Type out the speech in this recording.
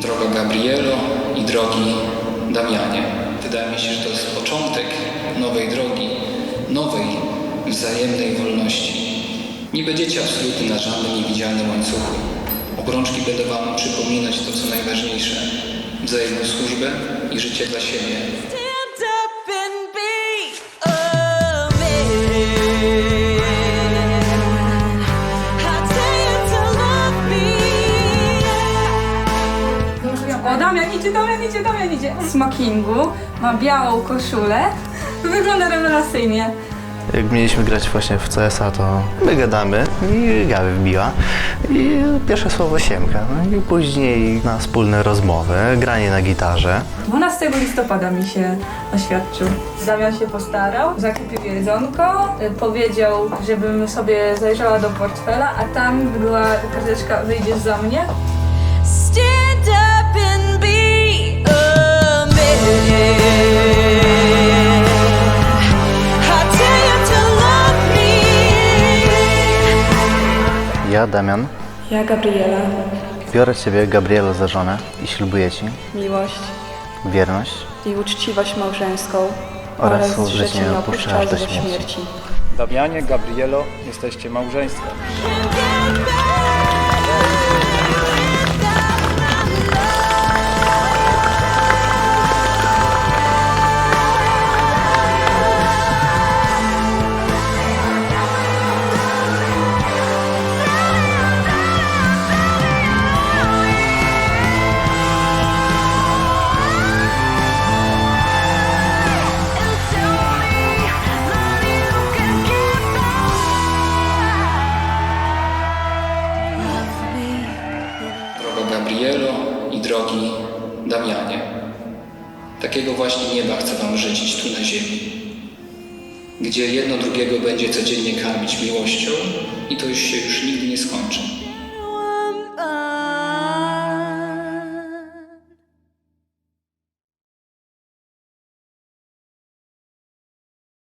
Droga Gabrielo i drogi Damianie. Wydaje mi się, że to jest początek nowej drogi, nowej, wzajemnej wolności. Nie będziecie absolutnie na żadnym niewidzialnym łańcuchu. Obrączki będą Wam przypominać to, co najważniejsze. Wzajemną służbę i życie dla siebie. O, Damian idzie, Damian idzie, Damian idzie. W smokingu, ma białą koszulę. Wygląda rewelacyjnie. Jak mieliśmy grać właśnie w CSA, to my gadamy i Gabi wbiła. I pierwsze słowo Siemka. No i później na wspólne rozmowy, granie na gitarze. 12 listopada mi się oświadczył. Damian się postarał, zakupił jedzonko, y, powiedział, żebym sobie zajrzała do portfela, a tam była karteczka wyjdziesz za mnie. Stand Ja, Damian, Ja, Gabriela, biorę Ciebie, Gabrielo, za żonę i ślubuję Ci miłość wierność i uczciwość małżeńską oraz nie opuszczę aż do śmierci. Damianie, Gabrielo, jesteście małżeństwem. I drogi Damianie. Takiego właśnie nieba chcę Wam życzyć tu na ziemi, gdzie jedno drugiego będzie codziennie karmić miłością i to już się już nigdy nie skończy.